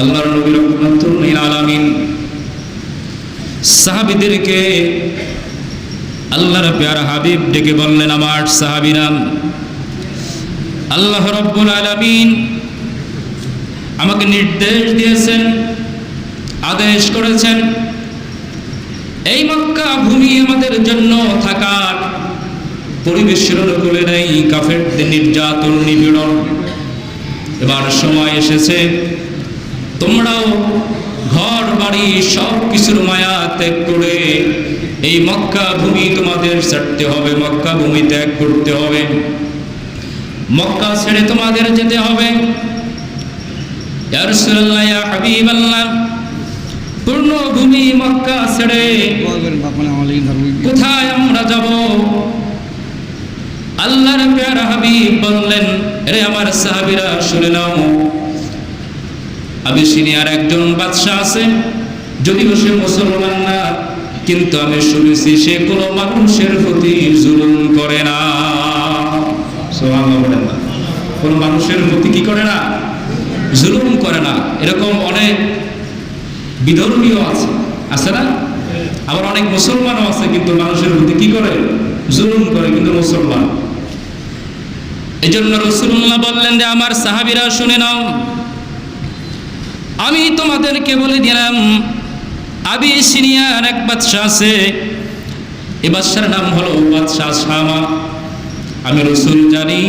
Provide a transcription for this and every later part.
আল্লাহর নবী রহমাতুল আলামিন। সাহাবীদেরকে আল্লাহর পেয়ারা হাবিব ডেকে বললেন, আমার সাহাবীরাম আল্লাহ রব্বুল আলামিন আমাকে নির্দেশ দিয়েছেন, আদেশ করেছেন, এই মক্কা ভূমি আমাদের জন্য থাকার পরিবেশের অনুকূলে নেই। কাফেরদের নির্যাতন, নিপীড়ন। এবার সময় এসেছে। তোমরাও ঘর, বাড়ি সব কিছুর মায়া ত্যাগ করে এই মক্কা ভূমি তোমাদের ছাড়তে হবে, মক্কা ভূমি ত্যাগ করতে হবে। মক্কা ছেড়ে তোমাদের যেতে হবে। পূর্ণ ভূমি মক্কা ছেড়ে কোথায় আমরা যাব? আল্লাহর প্যারা হাবিব বললেন রে আমার সাহাবিরা, শুনে নাও আবিসিনিয়ার একজন বাদশাহ আছে। যদিও সে মুসলমান না, কিন্তু আমি শুনেছি সে কোনো মানুষের প্রতি জুলুম করে না। কোনো মানুষের প্রতি কি করে না? জুলুম করে না। এরকম অনেক বিধর্মীয় আছে। আছে না? আবার অনেক মুসলমানও আছে, কিন্তু মানুষের প্রতি কি করে? জুলুম করে, কিন্তু মুসলমান। এই জন্য রসুল্লাহ বললেন যে, আমার সাহাবিরা শুনে নাও আমি তোমাদেরকে বলে দিলাম, আবি সিনিয়ার এক বাদশাহ আছে। এ বাদশার নাম হলো বাদশাহ শামা আমি রসুল জানি,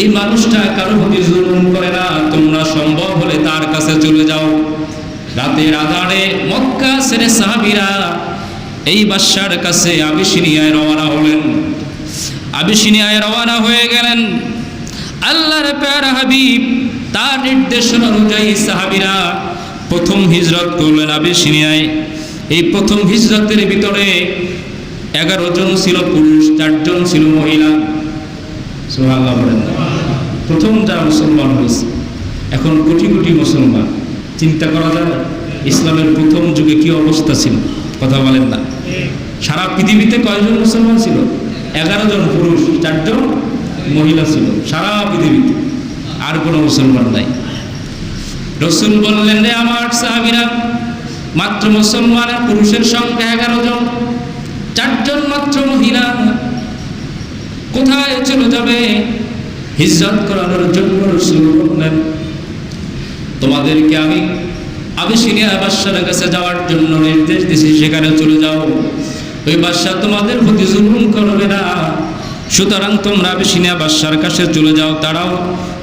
এই মানুষটা কারও প্রতি জুলুম করে না, তোমরা সম্ভব হলে তার কাছে চলে যাও। রাতের আধারে মক্কা ছেড়ে সাহাবিরা এই বাদশার কাছে আবিসিনিয়ায় রওনা হলেন। আবিসিনিয়ায় রওনা হয়ে গেলেন। আল্লাহর প্যারা হাবিব তার নির্দেশনা অনুযায়ী সাহাবিরা প্রথম হিজরত করলেন আবিসিনিয়ায় এই প্রথম হিজরতের ভিতরে এগারো জন ছিল পুরুষ চারজন ছিল মহিলা। বলেন প্রথম যারা মুসলমান হয়েছে, এখন কোটি কোটি মুসলমান। চিন্তা করা যায়, ইসলামের প্রথম যুগে কি অবস্থা ছিল? কথা বলেন না। সারা পৃথিবীতে কয়জন মুসলমান ছিল? এগারো জন পুরুষ, চারজন মহিলা ছিল। সারা পৃথিবীতে। আর কোনো মুসলমান নাই। রসুল বললেন রে আমার সাহাবিরা, মাত্র মুসলমানের পুরুষের সংখ্যা এগারো জন। চারজন মাত্র মহিলা। কোথায় চলে যাবে? হিজরত করানোর জন্য রসুল বললেন, তোমাদেরকে আমি আবিসিনিয়া বাদশার কাছে যাওয়ার জন্য নির্দেশ দিছি, সেখানে চলে যাও। ওই বাদশাহ তোমাদের প্রতি জুলুম করবে না। সুতরাং তোমরা আবিসিনিয়া বাদশার কাছে চলে যাও তারাও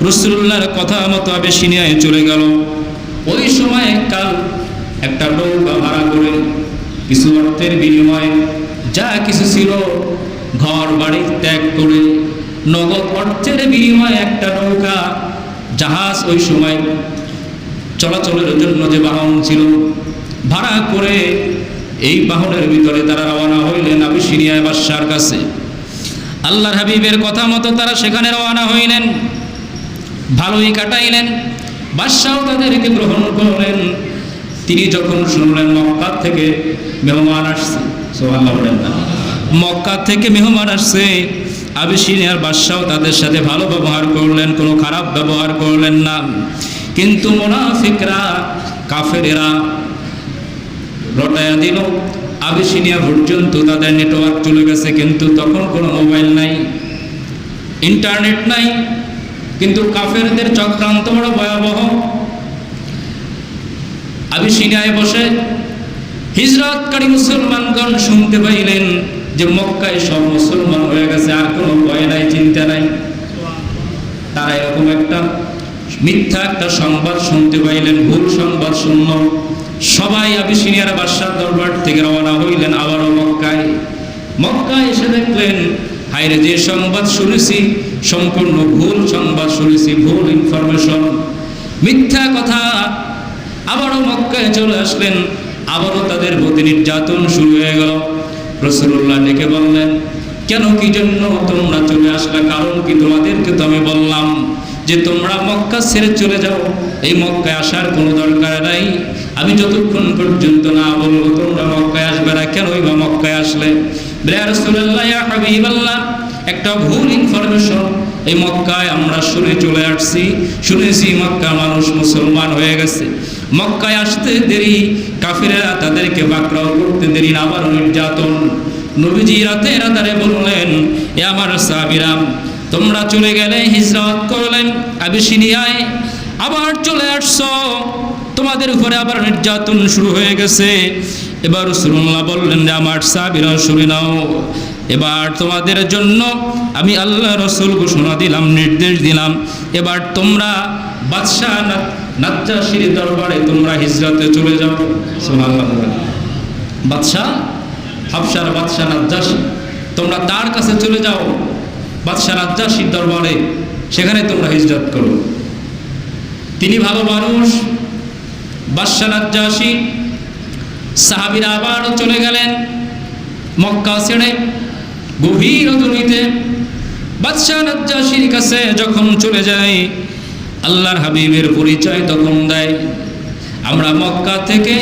রসুল্লাহর কথা মতো আবিসিনিয়ায় চলে গেল। ওই সময় কাল একটা নৌকা ভাড়া করে কিছু অর্থের বিনিময়ে যা কিছু ছিল ঘর বাড়ি ত্যাগ করে নগদ অর্থের বিনিময়ে একটা নৌকা, জাহাজ ওই সময় চলাচলের জন্য যে বাহন ছিল, ভাড়া করে এই বাহনের ভিতরে তারা রওনা হইলেন আবিসিনিয়ায় বাদশার কাছে। আল্লাহর হাবিবের কথা মতো তারা সেখানে রওনা হইলেন। ভালোই কাটাইলেন বাদশাও তাদেরকে গ্রহণ করলেন। তিনি যখন শুনলেন মক্কা থেকে মেহমান আসছে না মক্কা থেকে মেহমান আসছে আবিসিনিয়ার বাদশাহ তাদের সাথে ভালো ব্যবহার করলেন, কোনো খারাপ ব্যবহার করলেন না। কিন্তু মোনাফিকরা, কাফেরেরা রটায়া দিল, আবিসিনিয়া পর্যন্ত তাদের নেটওয়ার্ক চলে গেছে, কিন্তু তখন কোনো মোবাইল নাই ইন্টারনেট নাই। কিন্তু কাফেরদের চক্রান্ত বড় ভয়াবহ। আবিসিনিয়ায় বসে হিজরতকারী মুসলমানগণ শুনতে পাইলেন যে মক্কায় সব মুসলমান হয়ে গেছে, আর কোনো ভয় নাই, চিন্তা নাই। তারা এরকম একটা মিথ্যা একটা সংবাদ শুনতে পাইলেন, ভুল সংবাদ শুনল। সবাই আবিসিনিয়ার বাদশার দরবার থেকে রওনা হইলেন আবারও মক্কায়। মক্কায় এসে দেখলেন হাইরে যে সংবাদ শুনেছি সম্পূর্ণ ভুল সংবাদ শুনেছি, ভুল ইনফরমেশন মিথ্যা কথা। আবারও মক্কায় চলে আসলেন। আবারও তাদের প্রতি নির্যাতন শুরু হয়ে গেল। রসুল্লাহ ডেকে বললেন, কেন কি জন্য তোমরা চলে আসলে? কারণ কি তোমাদেরকে তো আমি বললাম যে তোমরা মক্কা ছেড়ে চলে যাও। এই মক্কায় আসার কোনো দরকার নাই। আমি যতক্ষণ পর্যন্ত না বলব তোমরা মক্কায় আসবে না, কেনই বা মক্কায় আসলে? রাসূলুল্লাহ, ইয়া হাবিবাল্লাহ একটা ভুল ইনফরমেশন এই মক্কায় আমরা শুনে চলে আসছি। শুনেছি মক্কা মানুষ মুসলমান হয়ে গেছে। মক্কায় আসতে দেরি, কাফিরেরা তাদেরকে বাকরাও করতে দেরি আবার নির্যাতন। নবীজি রাতে রাতারে বললেন, এ আমার সাবিরাম তোমরা চলে গেলে হিজরত করলেন আবিসিনিয়ায়, আবার চলে আসছো। তোমাদের উপরে আবার নির্যাতন শুরু হয়ে গেছে। এবার রসুল্লাহ বললেন আমার সাবিরা শুনে নাও। এবার তোমাদের জন্য আমি আল্লাহ রসুল ঘোষণা দিলাম, নির্দেশ দিলাম। এবার তোমরা বাদশাহ নাজ্জাসির দরবারে তোমরা হিজরতে চলে যাও। বাদশাহ, হাফসার বাদশাহ নাজ্জাসি, তোমরা তার কাছে চলে যাও। বাদশাহ নাজ্জাসির দরবারে, সেখানে তোমরা হিজরত করো। তিনি ভালো মানুষ, বাদশাহ নাজ্জাসি। সাহাবিরা আবারও চলে গেলেন মক্কা ছেড়ে। গভীর অদূরিতে বাদশাহ নাজ্জাসির কাছে যখন চলে যায়, আল্লাহর হাবিবের পরিচয় তখন দেয়। আমরা মক্কা থেকে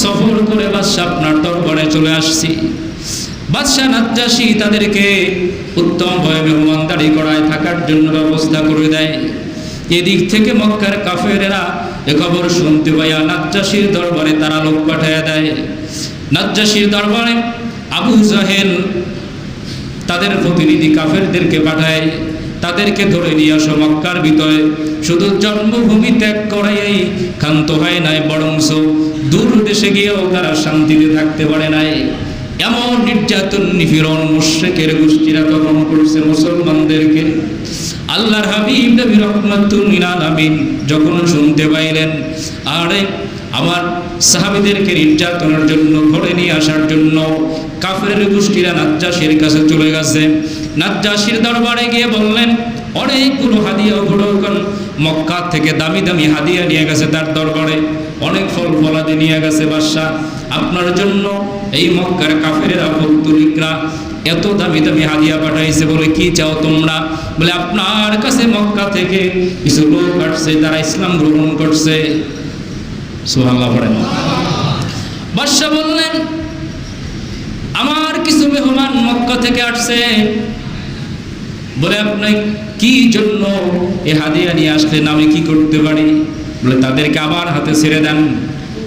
সফর করে বাদশাহ আপনার দরবারে চলে আসছি। বাদশাহ নাজ্জাসি তাদেরকে উত্তম উত্তমভাবে মেহমানদারি করায় থাকার জন্য ব্যবস্থা করে দেয়। এদিক থেকে মক্কার কাফেরেরা এ খবর শুনতে পাইয়া নাজ্জাসির দরবারে তারা লোক পাঠাইয়া দেয়। নাজ্জাসির দরবারে আবু জাহেল তাদের প্রতিনিধি কাফেরদেরকে পাঠায়, তাদেরকে ধরে নিয়ে আসো মক্কার ভিতরে। শুধু জন্মভূমি ত্যাগ করাই ক্ষান্ত হয় নাই, বরংস দূর দেশে গিয়েও তারা শান্তিতে থাকতে পারে নাই। এমন নির্যাতন নিপীড়ন মুশ্রেকের গোষ্ঠীরা তখন করছে মুসলমানদেরকে। আল্লাহর হাবিব নবী রহমাতুল আলামিন যখন শুনতে পাইলেন, আরে, আমার সাহাবিদেরকে নির্যাতনের জন্য, ধরে নিয়ে আসার জন্য কাফের গোষ্ঠীরা নাজ্জাসির কাছে চলে গেছে। নাজ্জাসির দরবারে গিয়ে বললেন, অনেকগুলো হাদিয়া ঘোড়কন মক্কা থেকে দামি দামি হাদিয়া নিয়ে গেছে তার দরবারে। অনেক ফল ফলাদি নিয়ে গেছে বাদশাহ। আপনার জন্য এই মক্কার কাফেরেরা ভক্তরিকরা এত দামি দামি হাদিয়া পাঠাইছে বলে কি চাও তোমরা? বলে, আপনার কাছে মক্কা থেকে কিছু লোক আসছে তারা ইসলাম গ্রহণ করছে। সুহাল্লাহ পড়েন। বাদশাহ বললেন আমার কিছু মেহমান মক্কা থেকে আসছে। বলে আপনি কি জন্য এ হাদিয়া নিয়ে আসলেন? আমি কি করতে পারি? বলে, তাদেরকে আবার হাতে ছেড়ে দেন।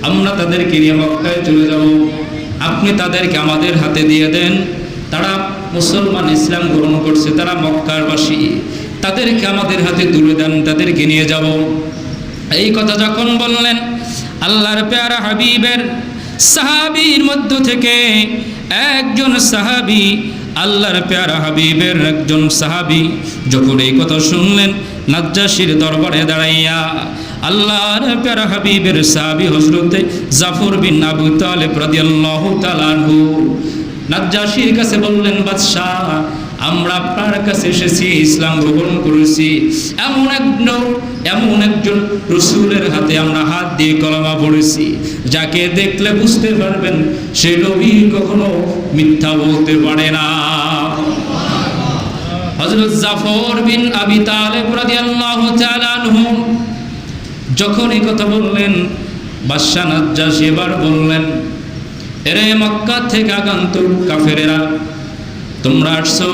আমরা তাদেরকে নিয়ে মক্কায় চলে যাব। আপনি তাদেরকে আমাদের হাতে দিয়ে দেন। তারা মুসলমান, ইসলাম গ্রহণ করছে। তারা মক্কার বাসী তাদেরকে আমাদের হাতে তুলে দেন। তাদেরকে নিয়ে যাব। এই কথা যখন বললেন, আল্লাহর পেয়ারা হাবিবের সাহাবীর মধ্য থেকে একজন সাহাবি, আল্লাহর প্যারা হাবিবের একজন সাহাবি যখন এই কথা শুনলেন, নাজ্জাসির দরবারে দাঁড়াইয়া আল্লাহর প্যারা হাবিবের সাহাবি হজরতে জাফর বিন আবু তালেব রাদিয়াল্লাহু তাআলা তালানহু নাজ্জাসির কাছে বললেন, বাদশাহ আমরা আপনার কাছে এসেছি, ইসলাম গ্রহণ করেছি। এমন একজন এমন একজন রসুলের হাতে আমরা হাত দিয়ে কলমা পড়েছি। যাকে দেখলে বুঝতে পারবেন, সে নবী কখনো মিথ্যা বলতে পারে না। হযরত জাফর বিন আবি তালেব রাদিয়াল্লাহু তাআলা আনহু যখন এই কথা বললেন বাদশাহ নাজ্জাশী এবার বললেন, এরে মক্কা থেকে আগন্তুক কাফেরেরা তোমরা আসছো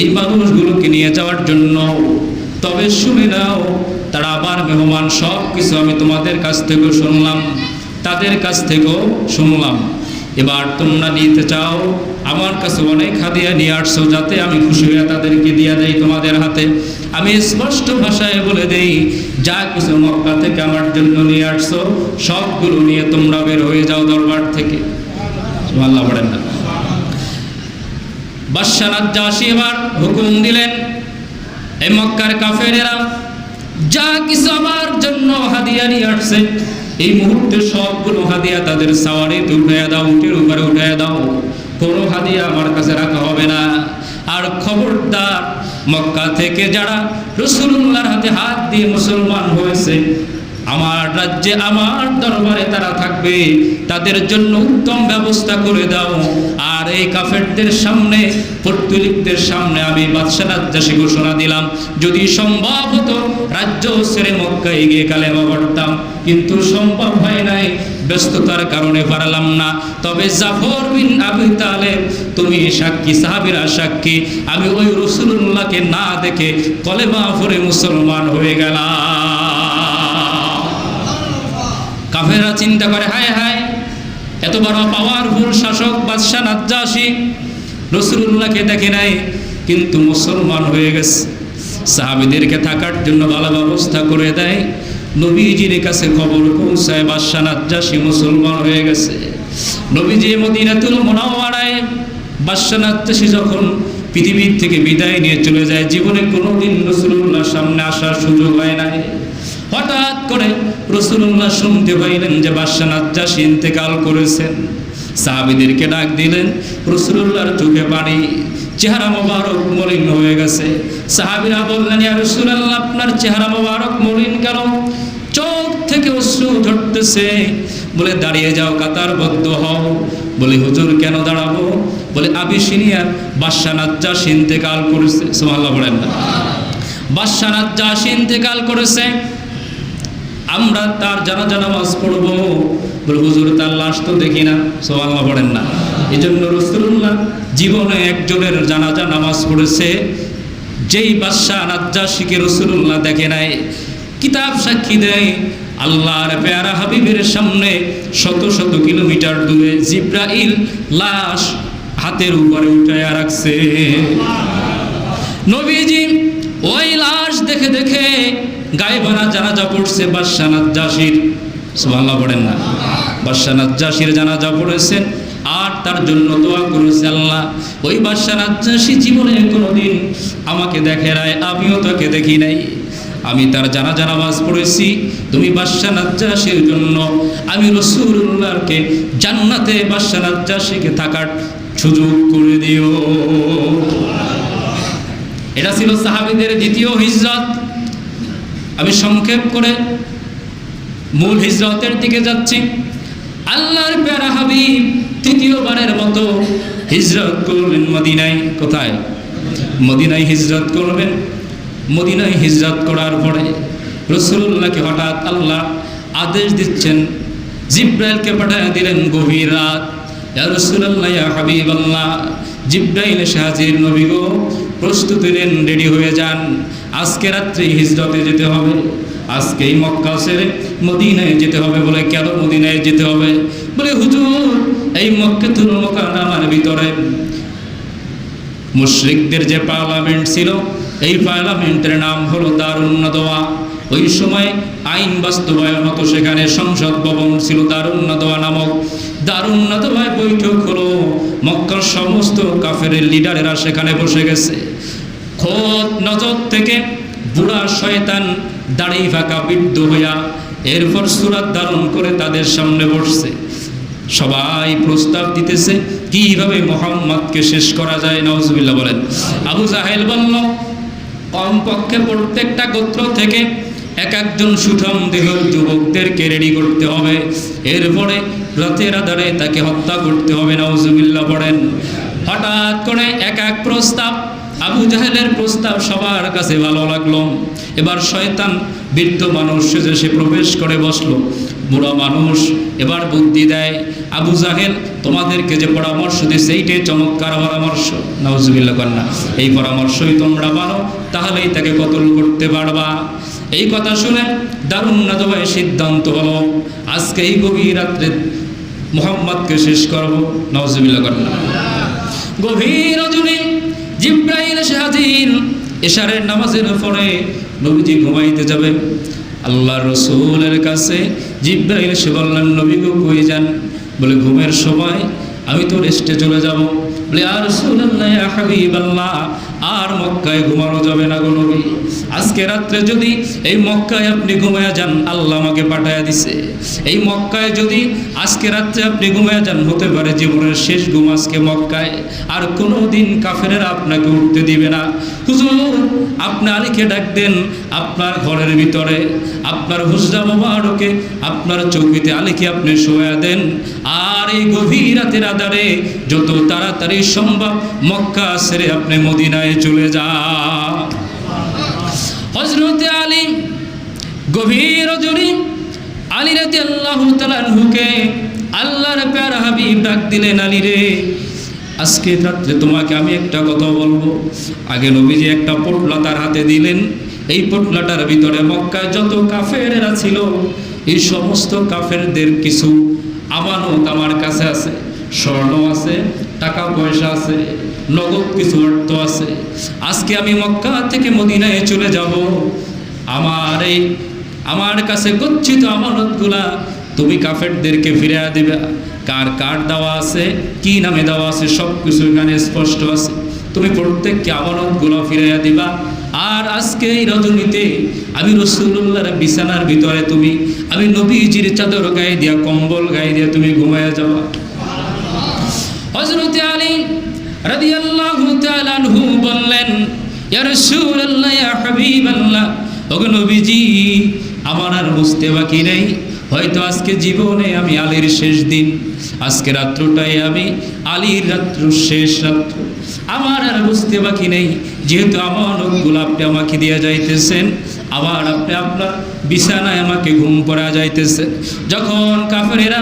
এই মানুষগুলোকে নিয়ে যাওয়ার জন্য। তবে শুনে নাও, তারা আবার মেহমান সব কিছু আমি তোমাদের কাছ থেকেও শুনলাম, তাদের কাছ থেকেও শুনলাম। এবার তোমরা নিতে চাও, আমার কাছে অনেক হাদিয়া নিয়ে আসছো যাতে আমি খুশি হয়ে তাদেরকে দিয়ে দেই তোমাদের হাতে। আমি স্পষ্ট ভাষায় বলে দেই, যা কিছু মক্কা থেকে আমার জন্য নিয়ে আসছো, সবগুলো নিয়ে তোমরা বের হয়ে যাও দরবার থেকে। আল্লাহ পড়েন না। বাদশাহ এবার হুকুম দিলেন। এই মক্কার কাফেরেরা, যা কিছু আমার জন্য হাদিয়া নিয়ে আসছে, এই মুহূর্তে সবগুলো হাদিয়া তাদের সাওয়ারিতে উঠে দাও, উটের উপরে উঠে দাও। কোনো হাদিয়া আমার কাছে রাখা হবে না। আর খবরদার মক্কা থেকে যারা রসুল্লাহর হাতে হাত দিয়ে মুসলমান হয়েছে আমার রাজ্যে, আমার দরবারে তারা থাকবে। তাদের জন্য উত্তম ব্যবস্থা করে দাও। আর এই কাফেরদের সামনে, পর্তুলিকদের সামনে আমি বাদশাহ রাজ্যাসী ঘোষণা দিলাম। যদি সম্ভব হতো, রাজ্য ছেড়ে মক্কায় গিয়ে কালেমা পড়তাম। কিন্তু সম্ভব হয় নাই, ব্যস্ততার কারণে পারলাম না। তবে জাফর বিন আবি তালেব, তুমি সাক্ষী, সাহাবিরা সাক্ষী। আমি ওই রসুল্লাহকে না দেখে কলেমা ফরে মুসলমান হয়ে গেলাম। কাফেরা চিন্তা করে, হায় হায়, এত বড় পাওয়ারফুল শাসক, বাদশাহ, নাজ্জাসী। রসুল্লাহকে দেখে নাই, কিন্তু মুসলমান হয়ে গেছে। সাহাবিদেরকে থাকার জন্য ভালো ব্যবস্থা করে দেয়। নবীজির কাছে খবর পৌঁছায়, বাদশাহ, নাজ্জাসী মুসলমান হয়ে গেছে। নবীজি মদিনাতুল মোনাওয়ারায়, বাদশাহ, নাজ্জাসী যখন পৃথিবীর থেকে বিদায় নিয়ে চলে যায়, জীবনে কোনোদিন রসুল্লাহর সামনে আসার সুযোগ হয় নাই। হঠাৎ করে রসুল্লাহ শুনতে পাইলেন যে বাদশাহ নাজ্জাসী ইন্তেকাল করেছেন। সাহাবিদেরকে ডাক দিলেন, রসুল্লাহর চোখে পানি, চেহারা মোবারক মলিন হয়ে গেছে। সাহাবিরা বললেন রসুল্লাহ আপনার চেহারা মোবারক মলিন কেন? চোখ থেকে অশ্রু ঝরতেছে বলে, দাঁড়িয়ে যাও, কাতারবদ্ধ হও। বলে, হুজুর, কেন দাঁড়াবো? বলে আবিসিনিয়ার বাদশাহ নাজ্জাস ইন্তেকাল করেছে। সুবহানাল্লাহ বলেন না। বাদশাহ নাজ্জাস ইন্তেকাল করেছে। আমরা তার জানাজা নামাজ পড়ব। হুজুর, তার লাশ তো দেখি না। সোয়াল্লাহ পড়েন না। এই জন্য রসুল্লাহ জীবনে একজনের জানাজা নামাজ পড়েছে। যেই বাদশাহ নাজ্জাসীকে রসুল্লাহ দেখে নাই, কিতাব সাক্ষী দেয়, আল্লাহর পেয়ারা হাবিবের সামনে শত শত কিলোমিটার দূরে জিব্রাইল লাশ হাতের উপরে উঠায় রাখছে। নবীজি ওই লাশ দেখে দেখে গায়েবানা জানাজা পড়ছে বাদশাহ নাজ্জাসীর। সুবহানাল্লাহ পড়েন না। বাদশাহ নাজ্জাসীর জানাজা পড়েছেন আর তার জন্য দোয়া করেছে আল্লাহ। ওই বাদশাহ নাজ্জাসী জীবনে কোনোদিন আমাকে দেখে নাই, আমিও তাকে দেখি নাই। আমি তার জানাজা নামাজ পড়েছি। তুমি বাদশাহ নাজ্জাসীর জন্য আমি রসুল্লাহকে জান্নাতে বাদশাহ নাজ্জাসীকে থাকার সুযোগ করে দিও। এটা ছিল সাহাবিদের দ্বিতীয় হিজরত। আমি সংক্ষেপ করে মূল হিজরতের দিকে যাচ্ছি। আল্লাহর প্যারা হাবিব তৃতীয়বারের মতো হিজরত করবেন মদিনায়। কোথায়? মদিনায় হিজরত করবেন। মদিনায় হিজরত করার পরে রসুল্লাহকে হঠাৎ আল্লাহ আদেশ দিচ্ছেন, জিব্রাইলকে পাঠিয়ে দিলেন গভীর রাত। রসুল্লাহ হাবিব আল্লাহ জিব্রাইল এসে হাজির নবী গো প্রস্তুতি নেন, রেডি হয়ে যান। আজকে রাত্রে হিজরতে যেতে হবে। আজকেই মক্কা ছেড়ে মদিনায় যেতে হবে বলে কেন মদিনায় যেতে হবে? বলে, হুজুর, এই মক্কাতুল মোকাররমার ভিতরে মুশরিকদের যে পার্লামেন্ট ছিল, এই পার্লামেন্টের নাম হলো দারুণ নদওয়া। ওই সময় আইন বাস্তবায়ন হতো সেখানে, সংসদ ভবন ছিল দারুণ নদওয়া নামক। দারুণ নদওয়ায় বৈঠক হলো। মক্কার সমস্ত কাফের লিডারেরা সেখানে বসে গেছে। খোদ নজর থেকে বুড়া শয়তান দাড়ি ফাঁকা বৃদ্ধ হইয়া এরপর সুরাত ধারণ করে তাদের সামনে বসছে। সবাই প্রস্তাব দিতেছে, কীভাবে মোহাম্মদকে শেষ করা যায়? নওয়াজবিল্লাহ বলেন। আবু জাহেল বলল, কমপক্ষে প্রত্যেকটা গোত্র থেকে এক একজন সুঠম দেহ যুবকদেরকে রেডি করতে হবে। এরপরে রাতের আধারে তাকে হত্যা করতে হবে নওয়াজবিল্লাহ বলেন। হঠাৎ করে এক এক প্রস্তাব আবু জাহেলের প্রস্তাব সবার কাছে ভালো লাগল। এবার শয়তান বৃদ্ধ মানুষ সেজে সে প্রবেশ করে বসল। বুড়া মানুষ এবার বুদ্ধি দেয়, আবু জাহেল, তোমাদেরকে যে পরামর্শ দিই সেইটাই চমৎকার পরামর্শ। নওয়াজবিল্লা কন্যা, এই পরামর্শই তোমরা মানো, তাহলেই তাকে কতল করতে পারবা। এই কথা শুনে দারুণ নাজবাই সিদ্ধান্ত হলো, আজকে এই গভীর রাত্রে মোহাম্মদকে শেষ করব। নওয়াজবিল্লা কন্যা, গভীর রজনী জিব্রাইল এসে হাজির এশারের নামাজের পরে নবীজি ঘুমাইতে যাবে আল্লাহ রসুলের কাছে জিব্রাইল এসে বললেন, নবী গো, কই যান? বলে, ঘুমের সময় আমি তো রেস্টে চলে যাব। বলে আর রসুল্লাহ হাবিবাল্লাহ, আর মক্কায় ঘুমানো যাবে না গো নবী। আজকে রাত্রে যদি এই মক্কায় আপনি ঘুমায়া যান, আল্লাহ আমাকে পাঠায়া দিছে। এই মক্কায় যদি আজকে রাত্রে আপনি ঘুমায়া যান, হতে পারে জীবনের শেষ ঘুম আজকে মক্কায়। আর কোনো দিন কাফেরেরা আপনাকে উঠতে দিবে না। হুজুর, আপনি আলীকে ডাক দেন আপনার ঘরের ভিতরে। আপনার হুজরা মোবারকে আপনার চৌকিতে আলীকে আপনি শোয়া দেন। আর এই গভীর রাতের আধারে যত তাড়াতাড়ি সম্ভব মক্কা ছেড়ে আপনি মদিনায় চলে যান হজরতে আলী গভীর রজনী আলী রাজি আল্লাহ তালানহুকে আল্লাহর প্যারা হাবিব ডাক দিলেন, আলী রে, আজকে রাত্রে তোমাকে আমি একটা কথা বলব। আগে নবীজি একটা পোটলা তার হাতে দিলেন। এই পোটলাটার ভিতরে মক্কায় যত কাফেরেরা ছিল, এই সমস্ত কাফেরদের কিছু আমানত আমার কাছে আছে। স্বর্ণ আছে টাকা পয়সা আছে, নগদ কিছু অর্থ আছে। আজকে আমি মক্কা থেকে মদিনায় চলে যাব। আমার এই আমার কাছে গচ্ছিত আমানতগুলা, তুমি কাফেরদেরকে ফিরিয়ে দিবে। কার কার দেওয়া আছে, কি নামে দেওয়া আছে সব কিছু এখানে স্পষ্ট আছে। তুমি প্রত্যেককে আমানতগুলো ফিরাইয়া দিবা। আর আজকে এই রজনীতে আমি রসুল্লাহর বিছানার ভিতরে তুমি, আমি নবীজির চাদর গায়ে দিয়া, কম্বল গায়ে দিয়া তুমি ঘুমাইয়া যাওয়া হজরতে আলী রাদিয়াল্লাহু তাআলা আনহু বললেন, ইয়া রাসূলুল্লাহ, ইয়া হাবিবাল্লাহ, ওগো নবীজি আমার আর বুঝতে বাকি নেই। হয়তো আজকে জীবনে আমি আলীর শেষ দিন, আজকে রাত্রটাই আমি আলীর রাত্র, শেষ রাত্র। আমার আর বুঝতে বাকি নেই, যেহেতু আমার লোকগুলো আপনি আমাকে দিয়ে যাইতেছেন, আবার আপনি আপনার বিছানায় আমাকে ঘুম পড়া যাইতেছে যখন কাফেরেরা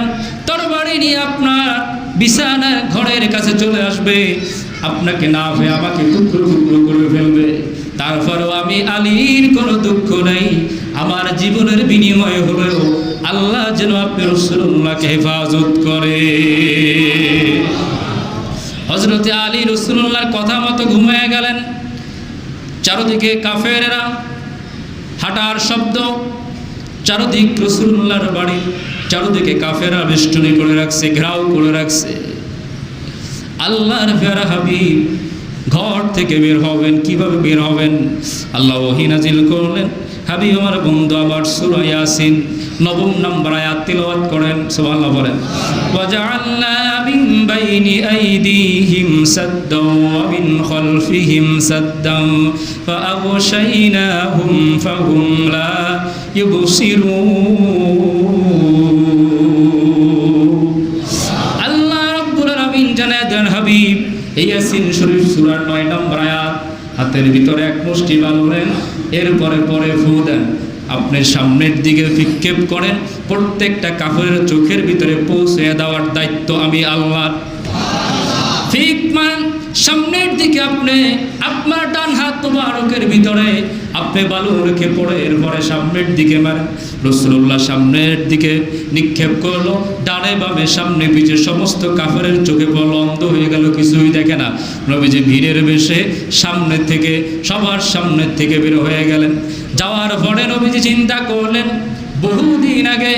তরবারি নিয়ে আপনার বিছানার ঘরের কাছে চলে আসবে, আপনাকে না হয়ে আমাকে টুকরো টুকরো করে ফেলবে। তারপরেও আমি আলীর কোনো দুঃখ নাই আমার জীবনের বিনিময় হলেও আল্লাহ যেন আপনি রসুল্লাহকে হেফাজত করে। হজরতে আলী রসুল্লাহর কথা মতো ঘুমিয়ে গেলেন। চারদিকে কাফেরেরা হাঁটার শব্দ, চারদিক রসুল্লাহর বাড়ি চারদিকে কাফেরা বেষ্টনী করে রাখছে, ঘেরাও করে রাখছে। আল্লাহর ফেরা হাবিব, ঘর থেকে বের হবেন, কীভাবে বের হবেন? আল্লাহ ওহি নাজিল করলেন। হাবিব আমার বন্ধু আবার সুরা ইয়াসিন, নবম নম্বর আয়াত তিলাওয়াত করেন, সুবহানাল্লাহ বলেন। ওয়াজআলনা মিন বাইনি আইদিহিম সাদ্দাও ওয়া মিন খালফিহিম সাদ্দাও ফাআগশাইনাহুম ফাহুম লা ইবসিরুন আল্লাহ রাব্বুল আলামিন জানায় দেন, হাবিব ইয়াসিন শরীফ সূরার 9 নম্বর আয়াত, হাতের ভিতরে এক মুষ্টি বালু নেন। এরপরে পরে ফু দেন। আপনি সামনের দিকে বিক্ষেপ করেন, প্রত্যেকটা কাপড়ের চোখের ভিতরে পৌঁছে দেওয়ার দায়িত্ব আমি আল্লাহ ঠিক মান সামনের দিকে আপনি, আপনার ডান হাত মোবারকের ভিতরে, আপনি বালু রেখে পড়ে, এরপরে সামনের দিকে মারেন রসুল্লাহ সামনের দিকে নিক্ষেপ করল, ডানে বামে সামনে পিছে সমস্ত কাফেরের চোখে বল অন্ধ হয়ে গেল, কিছুই দেখে না। নবীজি ভিড়ের বেশে সামনে থেকে, সবার সামনের থেকে বের হয়ে গেলেন। যাওয়ার পরে নবীজি চিন্তা করলেন, বহুদিন আগে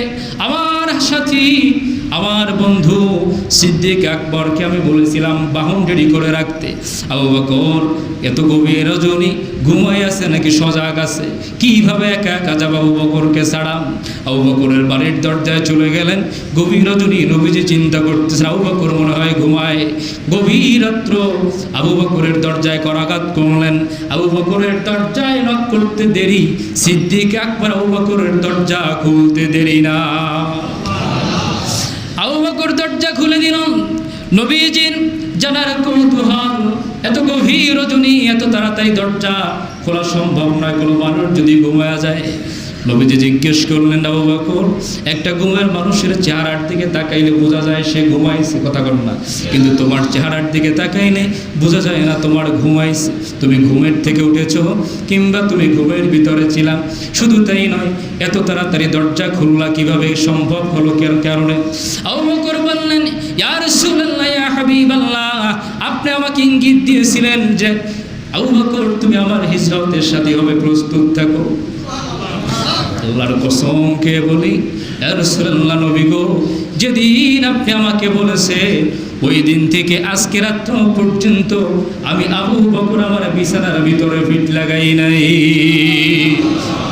আমার সাথী আমার বন্ধু সিদ্দিক আকবরকে আমি বলেছিলাম, বাহন রেডি করে রাখতে। আবু বকর, এত গভীর রজনী ঘুমাই আছে নাকি সজাগ আছে? কীভাবে একা একা যাব আবু বকরকে ছাড়াম আবু বকরের বাড়ির দরজায় চলে গেলেন। গভীর রজনী, নবীজি চিন্তা করতেছে। আবু বকর মনে হয় ঘুমায়। গভীর রাত্র আবু বকরের দরজায় করাঘাত করলেন। আবু বকরের দরজায় নক করতে দেরি। সিদ্দিক আকবর আবু বকরের দরজা খুলতে দেরি না। আবু দরজা খুলে দিল নবীজির জানার কৌতূহল, এত গভীর রজনী, এত তাড়াতাড়ি দরজা খোলা সম্ভব নয়, কোনো মানুষ যদি ঘুমায়া যায়। নবীজি জিজ্ঞেস করলেন, আবু বকর, একটা ঘুমের মানুষের চেহারার দিকে তাকাইলে বোঝা যায় সে ঘুমাইছে। কথা কর না। কিন্তু তোমার চেহারার দিকে তাকাইলে বোঝা যায় না তোমার ঘুমাইছে। তুমি ঘুমের থেকে উঠেছ কিংবা তুমি ঘুমের ভিতরে ছিলাম শুধু তাই নয়, এত তাড়াতাড়ি দরজা খুললা কীভাবে সম্ভব হলো কারণে? আবু বকর বললেন, ইয়া রাসূলুল্লাহ, ইয়া হাবিবাল্লাহ, আপনি আমাকে ইঙ্গিত দিয়েছিলেন যে, আবু বকর, তুমি আমার হিজরতের সাথে হবে প্রস্তুত থাকো। আল্লাহর কসমকে বলি? ইয়া রাসূলুল্লাহ নবী গো, যেদিন আপনি আমাকে বলেছে ওই দিন থেকে আজকে রাত্র পর্যন্ত আমি আবু বকর আমার বিছানার ভিতরে ফিট লাগাই নাই।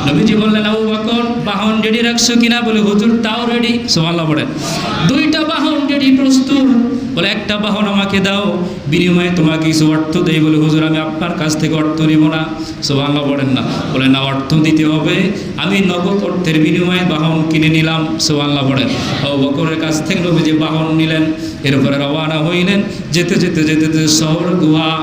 নবীজি বললেন, আবু বকর, বাহন রেডি রাখছো কিনা? বলে, হুজুর, তাও রেডি সোমাল্লাহ পড়েন দুইটা বাহন রেডি প্রস্তুত। বলে, একটা বাহন আমাকে দাও, বিনিময়ে তোমাকে কিছু অর্থ দেই। বলে, হুজুর, আমি আপনার কাছ থেকে অর্থ নিব না। সোমাল্লাহ পড়েন না। বলে, না, অর্থ দিতে হবে। আমি নগদ অর্থের বিনিময়ে বাহন কিনে নিলাম। সোমাল্লাহ পড়েন আবু বকরের কাছ থেকে নবীজি বাহন নিলেন। এরপরে রওয়ানা হইলেন। যেতে যেতে যেতে যেতে শহর গুহা।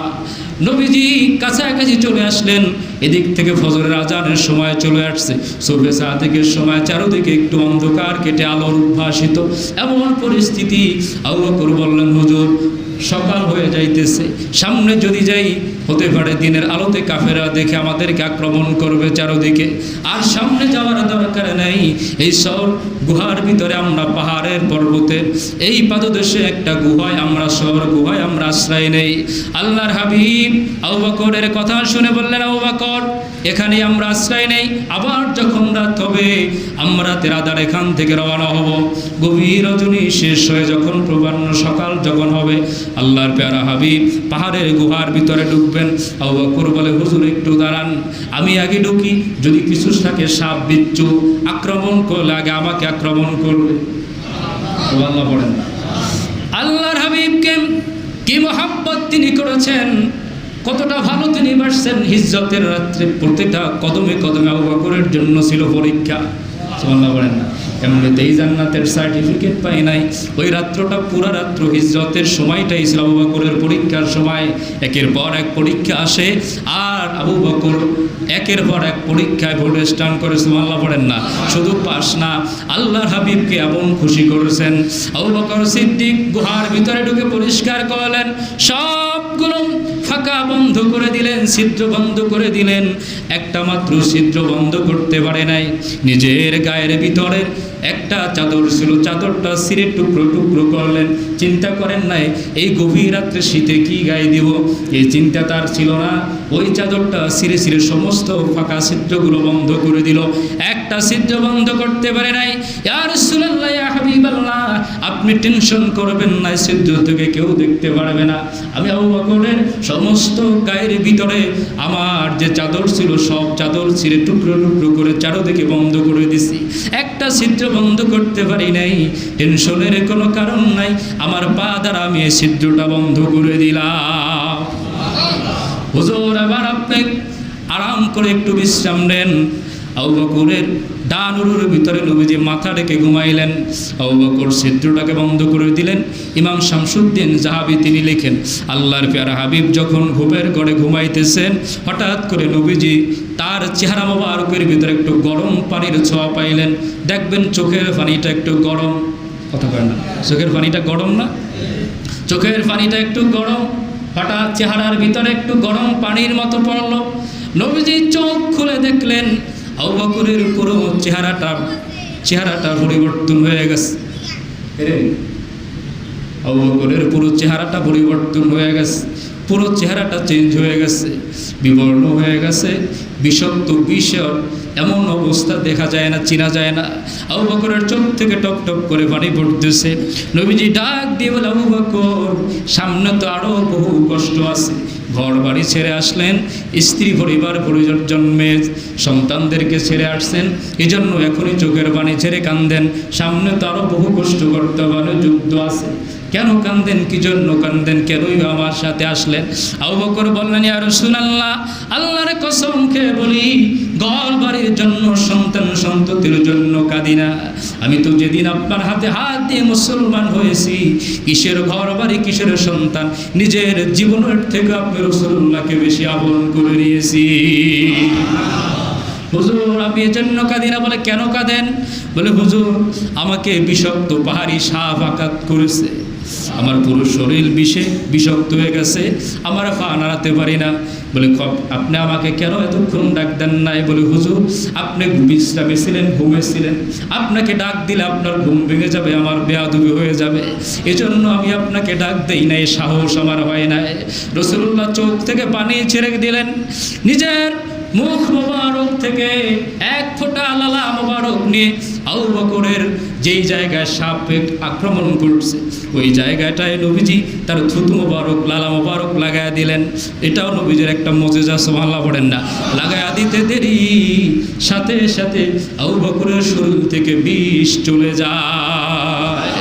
নবীজি কাছাকাছি চলে আসলেন। এদিক থেকে ফজরের আজানের সময় চলে আসছে। সুবে সাদিকের সময় চারোদিকে একটু অন্ধকার কেটে আলোর উদ্ভাসিত। এমন পরিস্থিতি আবু বকর বললেন, হুজুর, সকাল হয়ে যাইতেছে। সামনে যদি যাই হতে পারে দিনের আলোতে কাফেরা দেখে আমাদেরকে আক্রমণ করবে চারোদিকে। আর সামনে যাওয়ার দরকার নেই। এই সব গুহার ভিতরে আমরা পাহাড়ের পর্বতে। এই পাদদেশে একটা গুহায় আমরা শহর, গুহায় আমরা আশ্রয় নেই। আল্লাহর হাবিব আউবাকরের বকরের কথা শুনে বললেন, আবু বকর এখানে আমরা আশ্রয় নেই। আবার যখন রাত হবে, আমরা তেরাদার এখান থেকে রওনা হব। গভীর রজনী শেষ হয়ে যখন প্রবান্ন সকাল যখন হবে, আল্লাহর পেয়ারা হাবিব পাহাড়ের গুহার ভিতরে ঢুকবেন। আবু বকর বলে, হুজুর, একটু দাঁড়ান। আমি আগে ঢুকি, যদি কিছু থাকে, সাপ, বিচ্ছু, আক্রমণ করলে আগে আমাকে আক্রমণ করবে আল্লাহ পড়েন আল্লাহর হাবিবকে কি মোহাব্বত তিনি করেছেন? কতটা ভালো তিনি বাসছেন হিজ্জতের রাত্রে, প্রতিটা কদমে কদমে আবু বকরের জন্য ছিল পরীক্ষা। সুবহানাল্লাহ বলেন না জান্নাতের সার্টিফিকেট পাই নাই। ওই রাত্রটা পুরা রাত্র হিজরতের সময়টাই ছিল আবু বকরের পরীক্ষার সময়। একের পর এক পরীক্ষা আসে, আর আবু বকর একের পর এক পরীক্ষায় ভোট স্টান করে সুমাল্লাহ পড়েন না, শুধু পাস না, আল্লাহর হাবিবকে এমন খুশি করেছেন। আবু বকর সিদ্দিক গুহার ভিতরে ঢুকে পরিষ্কার করলেন, সবগুলো ফাঁকা বন্ধ করে দিলেন, ছিদ্র বন্ধ করে দিলেন। একটা মাত্র ছিদ্র বন্ধ করতে পারে নাই। নিজের গায়ের ভিতরে একটা চাদর ছিল, চাদরটা সিরে টুকরো টুকরো করলেন। চিন্তা করেন নাই, এই গভীর রাত্রে শীতে কি গায়ে দিব? এই চিন্তা তার ছিল না। ওই চাদরটা সিরে সিরে সমস্ত ফাঁকা ছিদ্রগুলো বন্ধ করে দিল। একটা ছিদ্র বন্ধ করতে পারে নাই। আর সুলাল্লাহ হাবিবাল্লাহ আপনি টেনশন করবেন না থেকে কেউ দেখতে পারবে না। আমি আবু বকরের সমস্ত গায়ের ভিতরে আমার যে চাদর ছিল, সব চাদর ছিঁড়ে টুকরো টুকরো করে চারোদিকে বন্ধ করে দিছি। একটা ছিদ্র বন্ধ করতে পারি নাই, টেনশনের কোনো কারণ নাই। আমার পা দ্বারা আমি এই ছিদ্রটা বন্ধ করে দিলাম। হুজুর, আবার আপনি আরাম করে একটু বিশ্রাম নেন। আবু বকরের ডান ভিতরে নবীজি মাথা রেখে ঘুমাইলেন। আবু বকর ছিদ্রটাকে বন্ধ করে দিলেন। ইমাম শামসুদ্দিন জাহাবি তিনি লেখেন, আল্লাহর পেয়ারা হাবিব যখন ঘুমের গড়ে ঘুমাইতেছেন, হঠাৎ করে নবীজি তার চেহারা মোবারকের ভিতরে একটু গরম পানির ছোঁয়া পাইলেন। দেখবেন চোখের পানিটা একটু গরম। কথা কয় না, চোখের পানিটা গরম না? চোখের পানিটা একটু গরম। হঠাৎ চেহারার ভিতরে একটু গরম পানির মতো পড়ল। নবীজি চোখ খুলে দেখলেন আবু বকরের পুরো চেহারাটা চেহারাটা পরিবর্তন হয়ে গেছে। এরে, আবু বকরের পুরো চেহারাটা পরিবর্তন হয়ে গেছে। পুরো চেহারাটা চেঞ্জ হয়ে গেছে, বিবর্ণ হয়ে গেছে, বিষক্ত বিষর এমন অবস্থা দেখা যায় না, চেনা যায় না। আবু বকরের চোখ থেকে টপ টপ করে পানি পড়তেছে। নবীজি ডাক দিয়ে বলে, আবু বকর, সামনে তো আরও বহু কষ্ট আছে। ঘর বাড়ি ছেড়ে আসলেন, স্ত্রী পরিবার পরিজন জন্মের সন্তানদেরকে ছেড়ে আসছেন। এই জন্য এখনই চোখের পানি ছেড়ে কান্দেন। সামনে তো আরও বহু কষ্ট করতে পারে যুদ্ধ আছে। কেন কান্দেন? কি জন্য কান্দেন? কেনই আমার সাথে আসলেন? আবু বকর বললেন আর আল্লাহ আল্লাহর কসম খেয়ে বলি ঘর বাড়ির জন্য, সন্তান সন্ততির জন্য কাঁদি না। আমি তো যেদিন আপনার হাতে হাত দিয়ে মুসলমান হয়েছি, কিসের ঘর বাড়ি, কিসের সন্তান, নিজের জীবনের থেকে আপনি রসুল্লাহকে বেশি আবরণ করে নিয়েছি। হুজুর, আপনি এজন্য না বলে কেন কাঁদেন? বলে, হুজুর, আমাকে বিষাক্ত পাহাড়ি সাপ আঘাত করেছে। আমার পুরো শরীর বিষে, বিষাক্ত হয়ে গেছে। আমার পা নাড়াতে পারি না। বলে "খ- আপনি আমাকে কেন এতক্ষণ ডাক দেন নাই? বলে, হুজুর, আপনি বিশ্রামে ছিলেন ঘুমেছিলেন আপনাকে ডাক দিলে আপনার ঘুম ভেঙে যাবে, আমার বেয়াদুবি হয়ে যাবে। এজন্য আমি আপনাকে ডাক দেই নাই, সাহস আমার হয় নাই। রসুল্লাহ চোখ থেকে পানি ছেড়ে দিলেন। নিজের মুখ মোবারক থেকে এক ফোঁটা লালা মোবারক নিয়ে আবু বকরের যেই জায়গায় সাপ আক্রমণ করছে, ওই জায়গাটায় নবীজি তার থুতু মোবারক, লালা মোবারক লাগায় দিলেন। এটাও নবীজির একটা মজেজা সোমাল্লা পড়েন না। লাগায়া দিতে দেরি, সাথে সাথে আবু বকরের শরীর থেকে বিষ চলে যায়।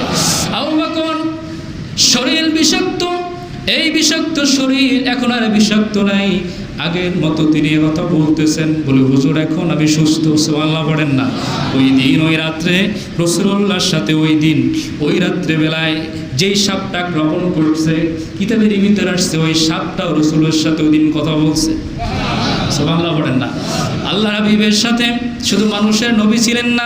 আবু বকর শরীর বিষাক্ত এই বিষাক্ত শরীর এখন আর বিষাক্ত নাই। আগের মতো তিনি কথা বলতেছেন, বলে, হুজুর, এখন আমি সুস্থ সোয়াল্লাহ পড়েন না। ওই দিন, ওই রাত্রে রসুল্লাহর সাথে ওই দিন, ওই রাত্রে বেলায় যেই সাপটা গ্রহণ করছে, কিতাবের ভিতরে আসছে, ওই সাপটাও রসুলের সাথে ওই দিন কথা বলছে। সুবহানাল্লাহ পড়েন না। আল্লাহ হাবিবের সাথে শুধু মানুষের নবী ছিলেন না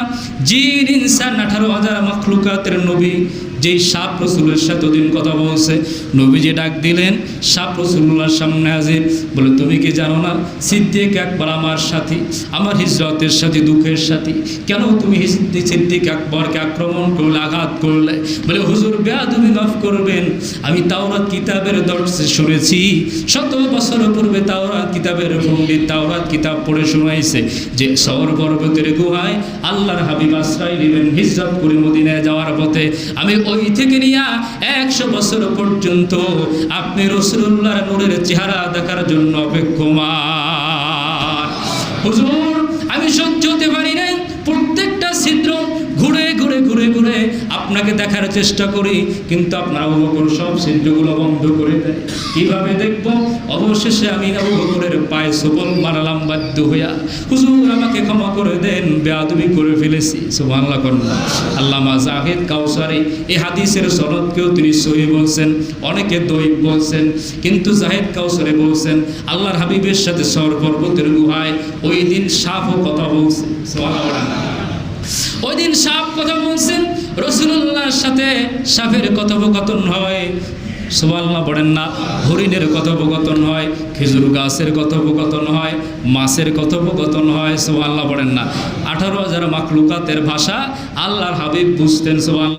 জিন ইনসান, আঠারো হাজার মাখলুকাতের নবী যেই সাপ রসুলের সাথে ওদিন কথা বলছে, নবীজি ডাক দিলেন, সাপ রসুল্লাহর সামনে হাজির, বলে, তুমি কি জানো না, সিদ্দিক একবার আমার সাথী, আমার হিজরতের সাথে দুঃখের সাথী, কেন তুমি সিদ্দিক একবারকে আক্রমণ করলে, আঘাত করলে? বলে, হুজুর বেয়া তুমি মাফ করবেন, আমি তাওরাত কিতাবের দর্শে শুনেছি শত বছর পূর্বে তাওরাত কিতাবের পণ্ডিত তাওরাত কিতাব পড়ে শোনাইছে যে শহর পর্বতের গুহায় আল্লাহর হাবিব আশ্রয় নেবেন হিজরত করে মদিনায় যাওয়ার পথে, আমি ওই থেকে নিয়া একশো বছর পর্যন্ত আপনি রসুল্লাহর নূরের চেহারা দেখার জন্য অপেক্ষমান হুজুর, আমি সহ্য হতে পারি আপনাকে দেখার চেষ্টা করি, কিন্তু আপনার আবু বকর সব ছিদ্রগুলো বন্ধ করে দেয়। কীভাবে দেখব? অবশেষে আমি আবু বকরের পায়ে সবল মারালাম বাধ্য হইয়া। হুজুর, আমাকে ক্ষমা করে দেন, বেয়াদবি করে ফেলেছি। সুবহানাল্লাহ কন্যা আল্লামা জাহেদ কাউসারি এই হাদিসের সনদকেও তিনি সহি বলছেন, অনেকে দই বলছেন, কিন্তু জাহেদ কাউসারে বলছেন, আল্লাহর হাবিবের সাথে সর পর্বতের গুহায় ওই দিন সাপও কথা বলছে। ওই দিন সাপ কথা বলছেন রসুল্লাহর সাথে সাপের কথোপকথন হয়। সুবাল্লাহ পড়েন না, হরিণের কথোপকথন হয়, খেজুর গাছের কথোপকথন হয়, মাছের কথোপকথন হয় সুবাল্লাহ পড়েন না। আঠারো হাজার মাকলুকাতের ভাষা আল্লাহর হাবিব বুঝতেন সুবাল্লাহ